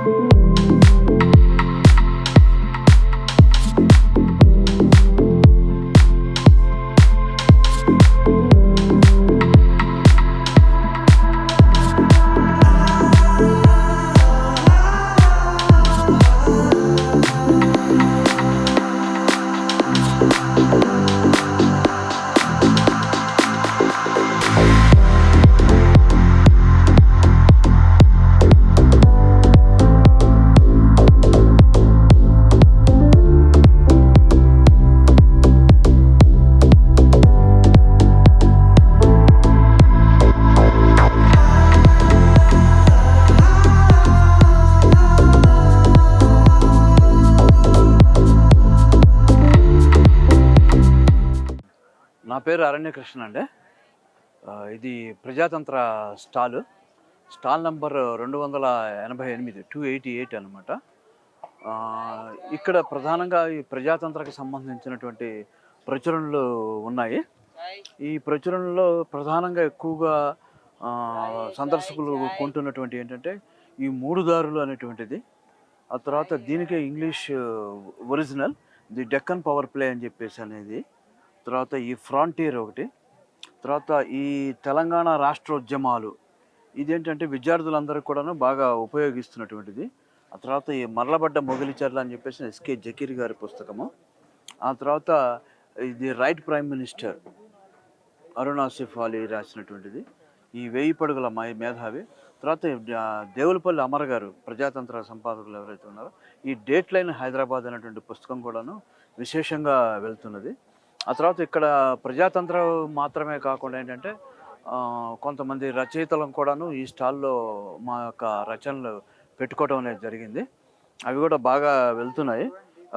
నా పేరు అరణ్యకృష్ణ అండి. ఇది ప్రజాతంత్ర స్టాలు. స్టాల్ నంబర్ రెండు వందల ఎనభై ఎనిమిది టూ ఎయిటీ ఎయిట్ అనమాట ఇక్కడ ప్రధానంగా ఈ ప్రజాతంత్రకు సంబంధించినటువంటి ప్రచురణలు ఉన్నాయి. ఈ ప్రచురణలో ప్రధానంగా ఎక్కువగా సందర్శకులు కొంటున్నటువంటి ఏంటంటే ఈ మూడు దారులు అనేటువంటిది. ఆ తర్వాత దీనికే English original the Deccan power play అని చెప్పేసి అనేది. తర్వాత ఈ ఫ్రాంటియర్ ఒకటి తర్వాత ఈ తెలంగాణ రాష్ట్రోద్యమాలు. ఇదేంటంటే విద్యార్థులందరికీ కూడాను బాగా ఉపయోగిస్తున్నటువంటిది. ఆ తర్వాత ఈ మరలబడ్డ మొగిలిచర్ల అని చెప్పేసి ఎస్కే జకీర్ గారి పుస్తకము. ఆ తర్వాత ఇది right prime minister Arun Asif Ali రాసినటువంటిది. ఈ వెయ్యి పడుగుల మేధావి. తర్వాత దేవులపల్లి అమర్ గారు ప్రజాతంత్ర సంపాదకులు ఎవరైతే ఉన్నారో ఈ డేట్ లైన్ హైదరాబాద్ అనేటువంటి పుస్తకం కూడాను విశేషంగా వెళ్తున్నది. ఆ తర్వాత ఇక్కడ ప్రజాతంత్రం మాత్రమే కాకుండా ఏంటంటే కొంతమంది రచయితలను కూడాను ఈ స్టాల్లో మా యొక్క రచనలు పెట్టుకోవడం అనేది జరిగింది. అవి కూడా బాగా వెళ్తున్నాయి.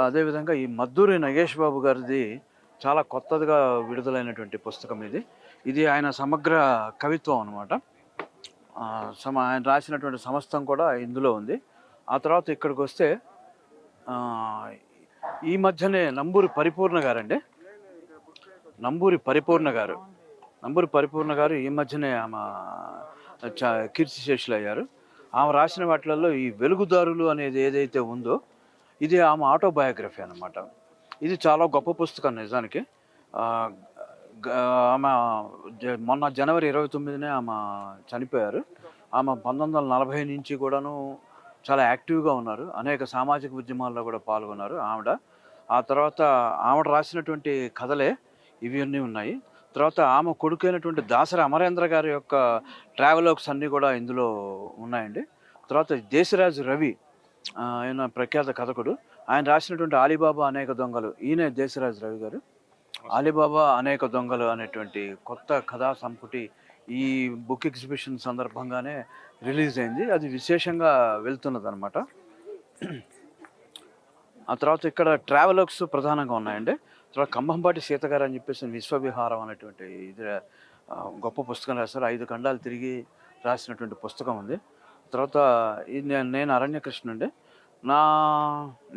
అదేవిధంగా ఈ మద్దూరి నగేష్ బాబు గారిది చాలా కొత్తదిగా విడుదలైనటువంటి పుస్తకం ఇది. ఇది ఆయన సమగ్ర కవిత్వం అనమాట సమ ఆయన రాసినటువంటి సమస్తం కూడా ఇందులో ఉంది. ఆ తర్వాత ఇక్కడికి వస్తే ఈ మధ్యనే నంబూరి పరిపూర్ణ గారండి. నంబూరి పరిపూర్ణ గారు. నంబూరి పరిపూర్ణ గారు ఈ మధ్యనే ఆమె చ- కీర్తిశేషులు అయ్యారు ఆమె రాసిన వాటిలలో ఈ వెలుగుదారులు అనేది ఏదైతే ఉందో ఇది ఆమె ఆటోబయోగ్రఫీ అన్నమాట. ఇది చాలా గొప్ప పుస్తకం నిజానికి. ఆమె జ- మొన్న జనవరి ఇరవై తొమ్మిదినే ఆమె చనిపోయారు. ఆమె పంతొమ్మిది వందల నలభై నుంచి కూడాను చాలా యాక్టివ్గా ఉన్నారు. అనేక సామాజిక ఉద్యమాల్లో కూడా పాల్గొన్నారు ఆవిడ. ఆ తర్వాత ఆవిడ రాసినటువంటి కథలే ఇవి అన్నీ ఉన్నాయి. తర్వాత ఆమె కొడుకు అయినటువంటి దాసరి అమరేంద్ర గారి యొక్క ట్రావెలాగ్స్ అన్నీ కూడా ఇందులో ఉన్నాయండి. తర్వాత దేశరాజు రవి ఆయన ప్రఖ్యాత కథకుడు. ఆయన రాసినటువంటి ఆలీబాబా అనేక దొంగలు. ఈయన దేశరాజు రవి గారు. ఆలీబాబా అనేక దొంగలు అనేటువంటి కొత్త కథా సంపుటి ఈ బుక్ ఎగ్జిబిషన్ సందర్భంగానే రిలీజ్ అయింది. అది విశేషంగా వెళ్తున్నది అనమాట ఆ తర్వాత ఇక్కడ ట్రావెలర్స్ ప్రధానంగా ఉన్నాయండి. తర్వాత కంభంపాటి సీతగారు అని చెప్పేసి విశ్వవిహారం అనేటువంటి ఇది గొప్ప పుస్తకం రాశారు. ఐదు ఖండాలు తిరిగి రాసినటువంటి పుస్తకం ఉంది. తర్వాత ఇది నేను నేను అరణ్యకృష్ణ అండి. నా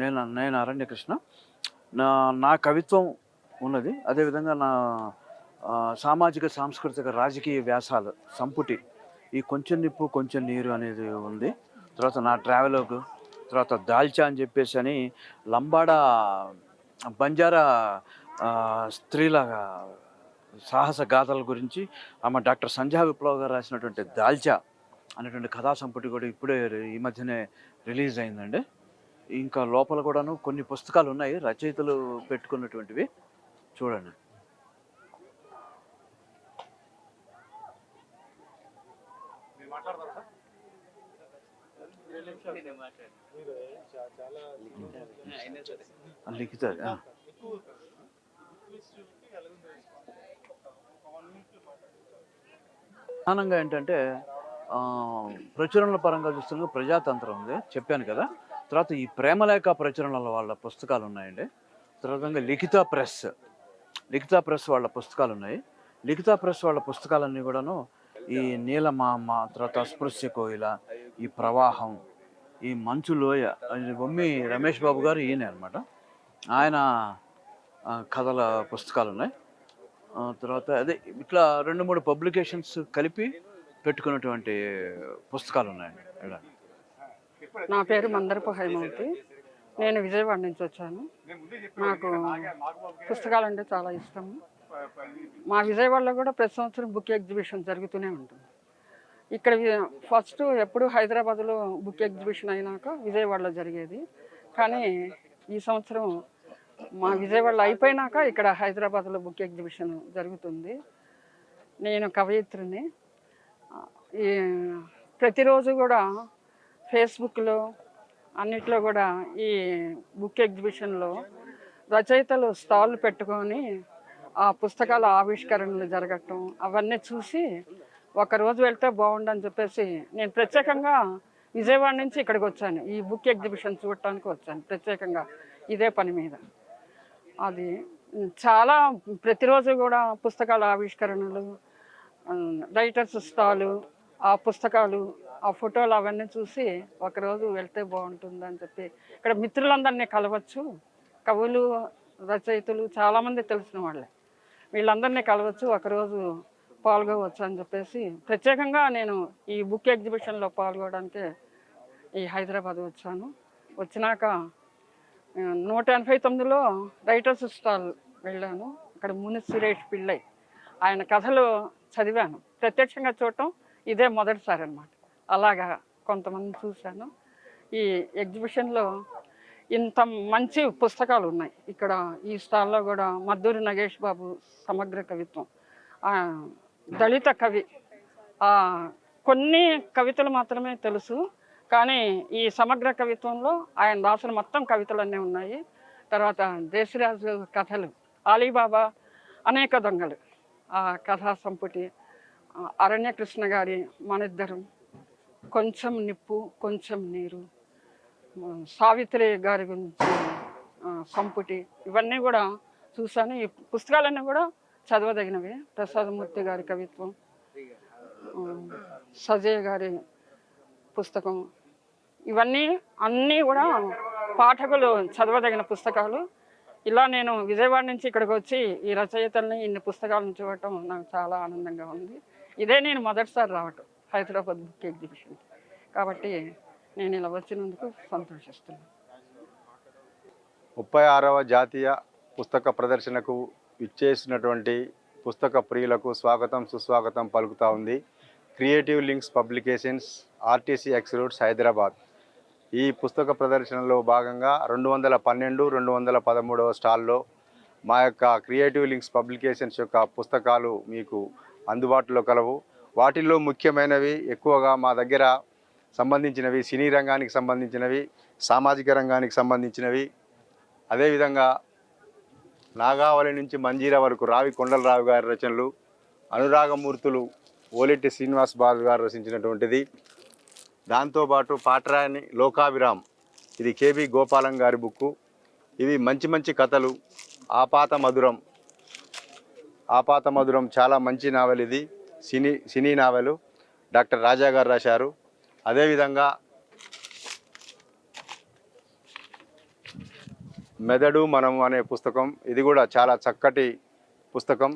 నేను నేను అరణ్యకృష్ణ. నా నా కవిత్వం ఉన్నది. అదేవిధంగా నా సామాజిక సాంస్కృతిక రాజకీయ వ్యాసాలు సంపుటి ఈ కొంచెం నిప్పు కొంచెం నీరు అనేది ఉంది. తర్వాత నా ట్రావెలోగ్ తర్వాత దాల్చా అని చెప్పేసి అని లంబాడా బంజారా స్త్రీలాగా స్త్రీల సాహస గాథల గురించి ఆమె డాక్టర్ సంధ్యా విప్లవ్ గారు రాసినటువంటి దాల్చా అనేటువంటి కథా సంపుటి కూడా ఇప్పుడే ఈ మధ్యనే రిలీజ్ అయిందండి. ఇంకా లోపల కూడాను కొన్ని పుస్తకాలు ఉన్నాయి రచయితలు పెట్టుకున్నటువంటివి. చూడండి. మాట్లాడతారు లిఖిత ప్రధానంగా ఏంటంటే ప్రచురణల పరంగా చూస్తున్న ప్రజాతంత్రం ఉంది చెప్పాను కదా. తర్వాత ఈ ప్రేమలేఖ ప్రచురణల వాళ్ళ పుస్తకాలు ఉన్నాయండి. తర్వాత లిఖిత ప్రెస్ లిఖిత ప్రెస్ వాళ్ళ పుస్తకాలు ఉన్నాయి. లిఖిత ప్రెస్ వాళ్ళ పుస్తకాలన్నీ కూడాను ఈ నీలమామ తర్వాత అస్పృశ్య కోయిల ఈ ప్రవాహం ఈ మంచు లోయ బొమ్మి రమేష్ బాబు గారు ఈయన అనమాట ఆయన కథల పుస్తకాలు ఉన్నాయి. తర్వాత అదే ఇట్లా రెండు మూడు పబ్లికేషన్స్ కలిపి పెట్టుకున్నటువంటి పుస్తకాలు ఉన్నాయండి ఇక్కడ నా పేరు మందరపు హైమవతి. నేను విజయవాడ నుంచి వచ్చాను. నాకు పుస్తకాలు అంటే చాలా ఇష్టం. మా విజయవాడలో కూడా ప్రతి సంవత్సరం బుక్ ఎగ్జిబిషన్ జరుగుతూనే ఉంటుంది. ఇక్కడ ఫస్ట్ ఎప్పుడు హైదరాబాద్లో బుక్ ఎగ్జిబిషన్ అయినాక విజయవాడలో జరిగేది. కానీ ఈ సంవత్సరం మా విజయవాడలో అయిపోయినాక ఇక్కడ హైదరాబాద్లో బుక్ ఎగ్జిబిషన్ జరుగుతుంది. నేను కవయిత్రిని. ఈ ప్రతిరోజు కూడా ఫేస్బుక్లో అన్నిట్లో కూడా ఈ బుక్ ఎగ్జిబిషన్లో రచయితలు స్టాల్ పెట్టుకొని ఆ పుస్తకాల ఆవిష్కరణలు జరగటం అవన్నీ చూసి ఒక రోజు వెళ్తే బాగుండని చెప్పేసి నేను ప్రత్యేకంగా విజయవాడ నుంచి ఇక్కడికి వచ్చాను. ఈ బుక్ ఎగ్జిబిషన్ చూడటానికి వచ్చాను ప్రత్యేకంగా ఇదే పని మీద. అది చాలా ప్రతిరోజు కూడా పుస్తకాల ఆవిష్కరణలు రైటర్స్ స్టాలు ఆ పుస్తకాలు ఆ ఫోటోలు అవన్నీ చూసి ఒకరోజు వెళ్తే బాగుంటుందని చెప్పి ఇక్కడ మిత్రులందరినీ కలవచ్చు. కవులు రచయితలు చాలామంది తెలిసిన వాళ్ళే. వీళ్ళందరినీ కలవచ్చు. ఒకరోజు పాల్గొవచ్చు అని చెప్పేసి ప్రత్యేకంగా నేను ఈ బుక్ ఎగ్జిబిషన్లో పాల్గొనడానికి ఈ హైదరాబాద్ వచ్చాను. వచ్చినాక నూట ఎనభై తొమ్మిదిలో రైటర్స్ స్టాల్ వెళ్ళాను. అక్కడ ముని సురేష్ పిళ్ళై ఆయన కథలు చదివాను. ప్రత్యక్షంగా చూడటం ఇదే మొదటిసారి అనమాట అలాగా కొంతమంది చూశాను. ఈ ఎగ్జిబిషన్లో ఇంత మంచి పుస్తకాలు ఉన్నాయి. ఇక్కడ ఈ స్టాల్లో కూడా మద్దూరి నగేష్ బాబు సమగ్ర కవిత్వం. దళిత కవి. కొన్ని కవితలు మాత్రమే తెలుసు. కానీ ఈ సమగ్ర కవిత్వంలో ఆయన రాసిన మొత్తం కవితలన్నీ ఉన్నాయి. తర్వాత దేశరాజు కథలు అలీబాబా అనేక దొంగలు ఆ కథా సంపుటి అరణ్యకృష్ణ గారి మనిద్దరం కొంచెం నిప్పు కొంచెం నీరు సావిత్రి గారి గురించి సంపుటి ఇవన్నీ కూడా చూశాను. ఈ పుస్తకాలన్నీ కూడా చదవదగినవి. ప్రసాదమూర్తి గారి కవిత్వం సజయ్ గారి పుస్తకం. ఇవన్నీ అన్నీ కూడా పాఠకులు చదవదగిన పుస్తకాలు. ఇలా నేను విజయవాడ నుంచి ఇక్కడికి వచ్చి ఈ రచయితల్ని ఇన్ని పుస్తకాలను చూడటం నాకు చాలా ఆనందంగా ఉంది. ఇదే నేను మొదటిసారి రావటం హైదరాబాద్ బుక్ ఎగ్జిబిషన్. కాబట్టి నేను ఇలా వచ్చినందుకు సంతోషిస్తున్నాను. ముప్పై ఆరవ జాతీయ పుస్తక ప్రదర్శనకు ఇచ్చేసినటువంటి పుస్తక ప్రియులకు స్వాగతం సుస్వాగతం పలుకుతా ఉంది. Creative links publications RTC X roads Hyderabad. ఈ పుస్తక ప్రదర్శనలో భాగంగా రెండు వందల పన్నెండు రెండు వందల పదమూడవ స్టాల్లో మా యొక్క క్రియేటివ్ లింక్స్ పబ్లికేషన్స్ యొక్క పుస్తకాలు మీకు అందుబాటులో కలవు. వాటిల్లో ముఖ్యమైనవి ఎక్కువగా మా దగ్గర సంబంధించినవి సినీ రంగానికి సంబంధించినవి సామాజిక రంగానికి సంబంధించినవి. అదేవిధంగా నాగావళి నుంచి మంజీరా వరకు రావి కొండలరావు గారి రచనలు అనురాగమూర్తులు ఓలెట్టి శ్రీనివాస్ బాబు గారు రచించినటువంటిది. దాంతోపాటు పాటరాని లోకాభిరామ్ ఇది కేబి గోపాలం గారి బుక్కు. ఇవి మంచి మంచి కథలు. ఆపాత మధురం. ఆపాత మధురం చాలా మంచి నావెల్ ఇది. సినీ సినీ నావెలు. డాక్టర్ రాజా గారు రాశారు. అదేవిధంగా మెదడు మనం అనే పుస్తకం ఇది కూడా చాలా చక్కటి పుస్తకం.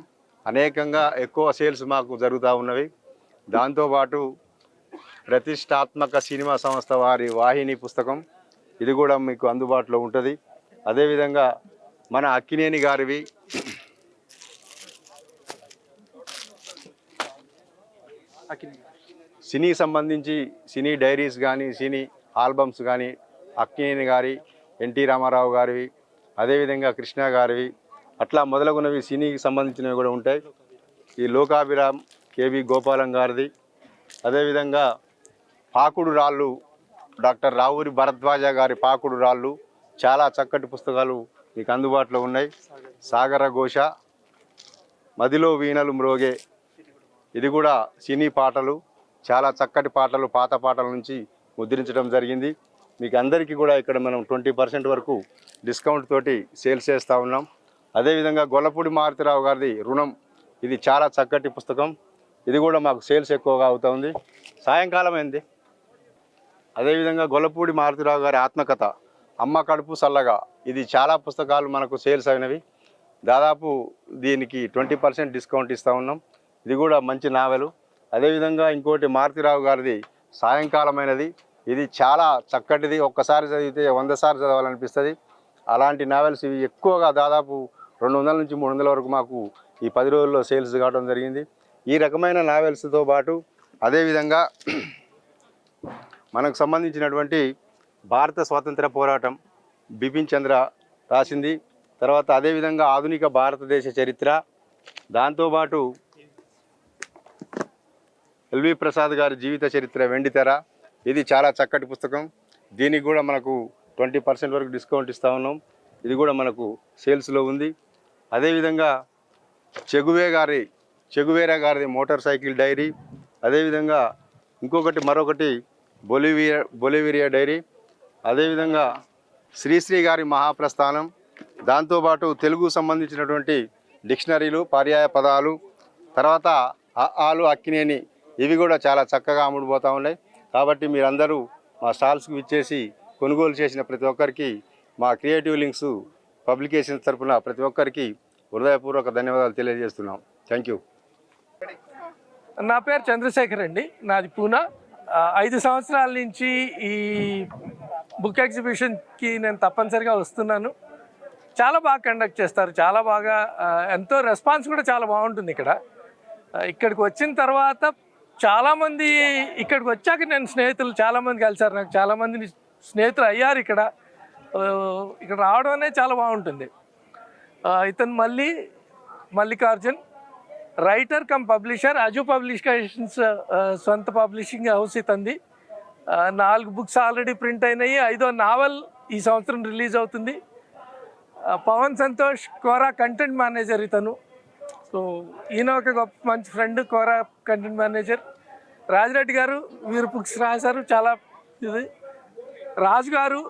అనేకంగా ఎక్కువ సేల్స్ మాకు జరుగుతూ ఉన్నవి. దాంతోపాటు ప్రతిష్టాత్మక సినిమా సంస్థ వారి వాహిని పుస్తకం ఇది కూడా మీకు అందుబాటులో ఉంటుంది. అదేవిధంగా మన అక్కినేని గారివి సినీ సంబంధించి సినీ డైరీస్ కానీ సినీ ఆల్బమ్స్ కానీ అక్కినేని గారి ఎన్టీ రామారావు గారివి అదేవిధంగా కృష్ణ గారివి అట్లా మొదలగునవి సినీకి సంబంధించినవి కూడా ఉంటాయి. ఈ లోకాభిరామ్ కేవి గోపాలం గారిది అదేవిధంగా పాకుడు రాళ్ళు డాక్టర్ రావూరి భరద్వాజ గారి పాకుడు రాళ్ళు చాలా చక్కటి పుస్తకాలు మీకు అందుబాటులో ఉన్నాయి. సాగర ఘోష మదిలో వీణలు మ్రోగే ఇది కూడా సినీ పాటలు చాలా చక్కటి పాటలు పాత పాటల నుంచి ముద్రించడం జరిగింది. మీకు అందరికీ కూడా ఇక్కడ మనం ట్వంటీ పర్సెంట్ వరకు డిస్కౌంట్ తోటి సేల్స్ చేస్తూ ఉన్నాం. అదేవిధంగా గొల్లపూడి మారుతిరావు గారిది రుణం ఇది చాలా చక్కటి పుస్తకం. ఇది కూడా మాకు సేల్స్ ఎక్కువగా అవుతుంది సాయంకాలం అయింది. అదేవిధంగా గొల్లపూడి మారుతిరావు గారి ఆత్మకథ అమ్మ కడుపు సల్లగా ఇది చాలా పుస్తకాలు మనకు సేల్స్ అయినవి. దాదాపు దీనికి ట్వంటీ పర్సెంట్ డిస్కౌంట్ ఇస్తూ ఉన్నాం. ఇది కూడా మంచి నావెలు. అదేవిధంగా ఇంకోటి మారుతిరావు గారిది సాయంకాలమైనది. ఇది చాలా చక్కటిది. ఒక్కసారి చదివితే వంద సార్లు చదవాలనిపిస్తుంది. అలాంటి నావెల్స్ ఇవి ఎక్కువగా దాదాపు రెండు వందల నుంచి మూడు వందల వరకు మాకు ఈ పది రోజుల్లో సేల్స్ కావడం జరిగింది. ఈ రకమైన నావెల్స్తో పాటు అదేవిధంగా మనకు సంబంధించినటువంటి భారత స్వాతంత్ర పోరాటం బిపిన్ చంద్ర రాసింది. తర్వాత అదేవిధంగా ఆధునిక భారతదేశ చరిత్ర. దాంతోపాటు ఎల్వి ప్రసాద్ గారి జీవిత చరిత్ర వెండితెర. ఇది చాలా చక్కటి పుస్తకం. దీనికి కూడా మనకు ట్వంటీ పర్సెంట్ వరకు డిస్కౌంట్ ఇస్తూ ఉన్నాం. ఇది కూడా మనకు సేల్స్లో ఉంది. అదేవిధంగా చెగువే గారి చెగువేరా గారిది మోటార్ సైకిల్ డైరీ. అదేవిధంగా ఇంకొకటి మరొకటి బొలివియా బొలివిరియా డైరీ. అదేవిధంగా శ్రీశ్రీ గారి మహాప్రస్థానం. దాంతోపాటు తెలుగు సంబంధించినటువంటి డిక్షనరీలు పర్యాయ పదాలు తర్వాత ఆలు అక్కినేని ఇవి కూడా చాలా చక్కగా అమ్ముడుపోతూ ఉన్నాయి. కాబట్టి మీరందరూ మా స్టాల్స్కి విచ్చేసి కొనుగోలు చేసిన ప్రతి ఒక్కరికి మా క్రియేటివ్ లింక్స్ పబ్లికేషన్స్ తరఫున ప్రతి ఒక్కరికి హృదయపూర్వక ధన్యవాదాలు తెలియజేస్తున్నాం. Thank you. నా పేరు చంద్రశేఖర్ అండి. నాది పూనా. ఐదు సంవత్సరాల నుంచి ఈ బుక్ ఎగ్జిబిషన్కి నేను తప్పనిసరిగా వస్తున్నాను. చాలా బాగా కండక్ట్ చేస్తారు. చాలా బాగా ఎంతో రెస్పాన్స్ కూడా చాలా బాగుంటుంది ఇక్కడ. ఇక్కడికి వచ్చిన తర్వాత చాలామంది ఇక్కడికి వచ్చాక నేను స్నేహితులు చాలామంది కలిసారు నాకు చాలామంది స్నేహితులు అయ్యారు ఇక్కడ. ఇక్కడ రావడం అనేది చాలా బాగుంటుంది. ఇతను మళ్ళీ Mallikarjun writer cum publisher Aju publications సొంత పబ్లిషింగ్ హౌస్ ఇతంది. నాలుగు బుక్స్ ఆల్రెడీ ప్రింట్ అయినాయి. ఐదో నావల్ ఈ సంవత్సరం రిలీజ్ అవుతుంది. Pawan Santosh Quora content manager ఇతను. సో ఈయన ఒక గొప్ప మంచి friend Quora content manager. Rajireddy garu వీరు బుక్స్ రాశారు చాలా ఇది. రాజు గారు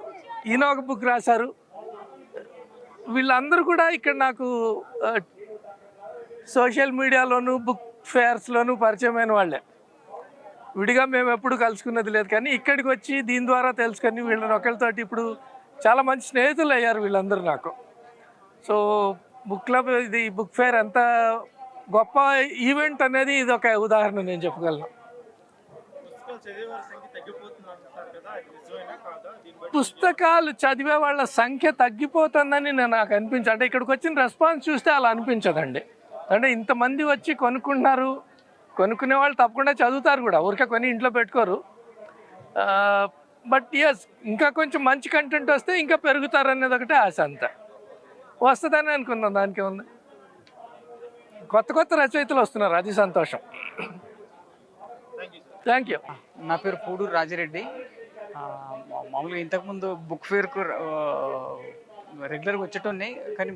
ఈయన ఒక బుక్ రాశారు. వీళ్ళందరూ కూడా ఇక్కడ నాకు సోషల్ మీడియాలోను బుక్ ఫేర్స్లోను పరిచయమైన వాళ్ళే. విడిగా మేము ఎప్పుడు కలుసుకున్నది లేదు కానీ ఇక్కడికి వచ్చి దీని ద్వారా తెలుసుకొని వీళ్ళని ఒకరితోటి ఇప్పుడు చాలా మంచి స్నేహితులు అయ్యారు వీళ్ళందరూ నాకు. సో బుక్ క్లబ్ ఇది బుక్ ఫేర్ ఎంత గొప్ప ఈవెంట్ అనేది ఇది ఒక ఉదాహరణ నేను చెప్పగలను. పుస్తకాలు చదివే వాళ్ళ సంఖ్య తగ్గిపోతుందని నేను నాకు అనిపించదు అంటే ఇక్కడికి వచ్చిన రెస్పాన్స్ చూస్తే అలా అనిపించదండి. అంటే ఇంతమంది వచ్చి కొనుక్కుంటున్నారు కొనుక్కునే వాళ్ళు తప్పకుండా చదువుతారు కూడా ఊరికే కొని ఇంట్లో పెట్టుకోరు. బట్ ఎస్ ఇంకా కొంచెం మంచి కంటెంట్ వస్తే ఇంకా పెరుగుతారు అనేది ఒకటే ఆశ అంతా. వస్తుందని అనుకున్నాం దానికి ఉంది కొత్త కొత్త రచయితలు వస్తున్నారు అది సంతోషం. థ్యాంక్ యూ నా పేరు పూడూరు రాజిరెడ్డి. మా- మామూలుగా ఇంతకుముందు బుక్ ఫేర్కు రెగ్యులర్గా వచ్చేటోని కానీ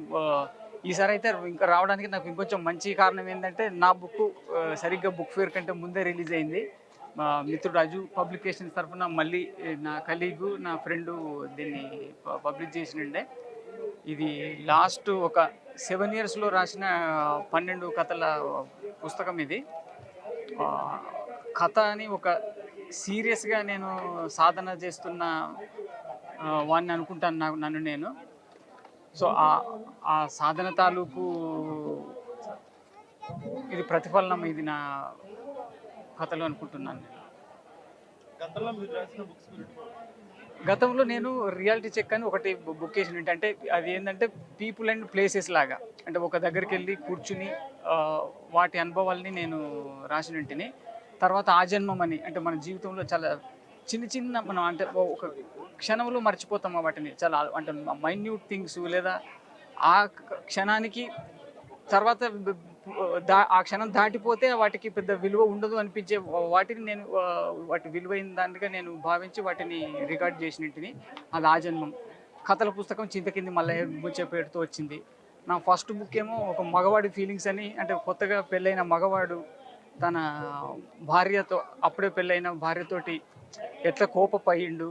ఈసారి అయితే ఇంకా రావడానికి నాకు ఇంకొంచెం మంచి కారణం ఏంటంటే నా బుక్ సరిగ్గా బుక్ ఫేర్ కంటే ముందే రిలీజ్ అయింది. మా మిత్రుడు రాజు పబ్లికేషన్స్ తరఫున మళ్ళీ నా కలీగు నా ఫ్రెండు దీన్ని పబ్లిష్ చేసినండే. ఇది లాస్ట్ ఒక సెవెన్ ఇయర్స్లో రాసిన పన్నెండు కథల పుస్తకం ఇది. కథ అని ఒక సీరియస్గా నేను సాధన చేస్తున్న వాడిని అనుకుంటాను నాకు నన్ను నేను. సో ఆ సాధన తాలూకు ఇది ప్రతిఫలనం ఇది నా కథలు అనుకుంటున్నాను నేను. గతంలో నేను రియాలిటీ చెక్ అని ఒకటి బుక్ చేసిన ఏంటంటే అంటే అది ఏంటంటే పీపుల్ అండ్ ప్లేసెస్ లాగా. అంటే ఒక దగ్గరికి వెళ్ళి కూర్చుని వాటి అనుభవాల్ని నేను రాసిన తర్వాత ఆ జన్మం అని అంటే మన జీవితంలో చాలా చిన్న చిన్న మనం అంటే ఒక క్షణంలో మర్చిపోతాం వాటిని? చాలా అంటే మైన్యూట్ థింగ్స్ లేదా ఆ క్షణానికి తర్వాత దా ఆ క్షణం దాటిపోతే వాటికి పెద్ద విలువ ఉండదు అనిపించే వాటిని నేను వాటి విలువైన దానిగా నేను భావించి వాటిని రికార్డ్ చేసినట్టుని అది ఆ జన్మం. కథల పుస్తకం చింతకింది మళ్ళీ ముచ్చే పేరుతో వచ్చింది. నా ఫస్ట్ బుక్ ఏమో ఒక మగవాడి ఫీలింగ్స్ అని అంటే కొత్తగా పెళ్ళైన మగవాడు తన భార్యతో అప్పుడే పెళ్ళైన భార్యతోటి ఎట్లా కోపపోయిండు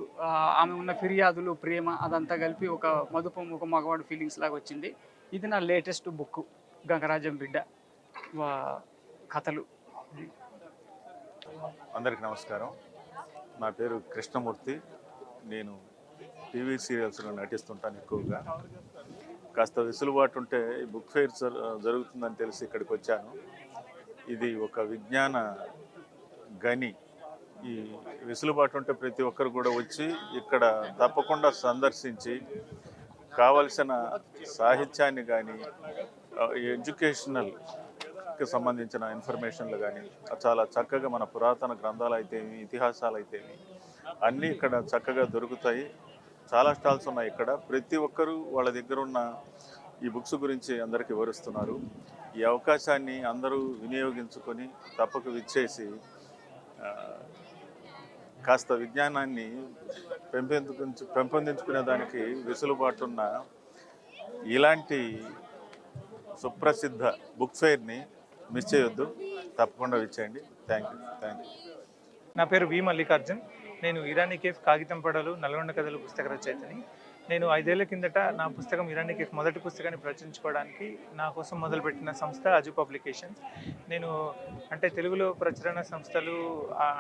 ఆమె ఉన్న ఫిర్యాదులు ప్రేమ అదంతా కలిపి ఒక మధుపం ఒక మగవాడు ఫీలింగ్స్ లాగా వచ్చింది. ఇది నా లేటెస్ట్ బుక్ గంగరాజం బిడ్డ కథలు. అందరికి నమస్కారం. నా పేరు కృష్ణమూర్తి. నేను టీవీ సీరియల్స్లో నటిస్తుంటాను ఎక్కువగా. కాస్త వెసులుబాటు ఉంటే ఈ బుక్ ఫెయిర్ జరుగుతుందని తెలిసి ఇక్కడికి వచ్చాను. ఇది ఒక విజ్ఞాన గని. ఈ వెసులుబాటు ఉంటే ప్రతి ఒక్కరు కూడా వచ్చి ఇక్కడ తప్పకుండా సందర్శించి కావలసిన సాహిత్యాన్ని కానీ ఎడ్యుకేషనల్కి సంబంధించిన ఇన్ఫర్మేషన్లు కానీ చాలా చక్కగా మన పురాతన గ్రంథాలు అయితేమి ఇతిహాసాలు అయితేమి అన్నీ ఇక్కడ చక్కగా దొరుకుతాయి. చాలా స్టాల్స్ ఉన్నాయి ఇక్కడ. ప్రతి ఒక్కరూ వాళ్ళ దగ్గర ఉన్న ఈ బుక్స్ గురించి అందరికి వివరిస్తున్నారు. ఈ అవకాశాన్ని అందరూ వినియోగించుకొని తప్పక విచ్చేసి కాస్త విజ్ఞానాన్ని పెంపొందించు పెంపొందించుకునే దానికి వెసులుబాటున్న ఇలాంటి సుప్రసిద్ధ బుక్ ఫెయిర్ని మిస్ చేయొద్దు. తప్పకుండా విచ్చేయండి. Thank you. Thank you. నా పేరు వి మల్లికార్జున్. నేను ఇరానీ కేఫ్ కాగితం పడలు నల్గొండ కథలు పుస్తక రచయితని. నేను ఐదేళ్ళ కిందట నా పుస్తకం ఇరానికి మొదటి పుస్తకాన్ని ప్రచురించుకోవడానికి నా కోసం మొదలుపెట్టిన సంస్థ అజు పబ్లికేషన్స్. నేను అంటే తెలుగులో ప్రచురణ సంస్థలు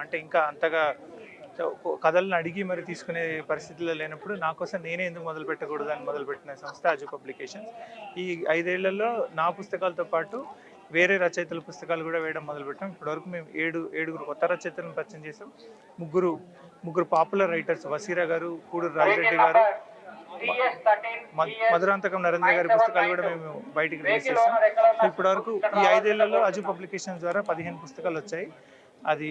అంటే ఇంకా అంతగా కథలను అడిగి మరి తీసుకునే పరిస్థితుల్లో లేనప్పుడు నా కోసం నేనే ఎందుకు మొదలు పెట్టకూడదు అని మొదలుపెట్టిన సంస్థ అజు పబ్లికేషన్స్. ఈ ఐదేళ్ళలో నా పుస్తకాలతో పాటు వేరే రచయితల పుస్తకాలు కూడా వేయడం మొదలుపెట్టాం. ఇప్పటివరకు మేము ఏడు ఏడుగురు కొత్త రచయితలను పరిచయం చేసాం ముగ్గురు ముగ్గురు పాపులర్ రైటర్స్ వసీరా గారు కూడూరు రాజరెడ్డి గారు మధురాంతకం నరేంద్ర గారి పుస్తకాలు కూడా మేము బయటికి రిలీజ్ చేసాం సో ఇప్పటివరకు ఈ ఐదేళ్ళలో అజు పబ్లికేషన్ ద్వారా పదిహేను పుస్తకాలు వచ్చాయి. అది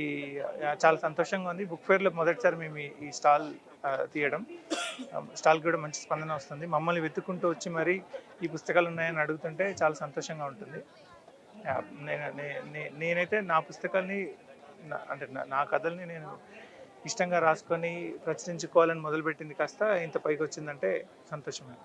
చాలా సంతోషంగా ఉంది. బుక్ ఫేర్లో మొదటిసారి మేము ఈ- స్టాల్ తీయడం. స్టాల్కి కూడా మంచి స్పందన వస్తుంది. మమ్మల్ని వెతుక్కుంటూ వచ్చి మరి ఈ పుస్తకాలు ఉన్నాయని అడుగుతుంటే చాలా సంతోషంగా ఉంటుంది. నేనైతే నా పుస్తకాల్ని అంటే నా- నా కథల్ని నేను ఇష్టంగా రాసుకొని ప్రచురించుకోవాలని మొదలుపెట్టింది కాస్త ఇంత పైకి వచ్చిందంటే సంతోషమే.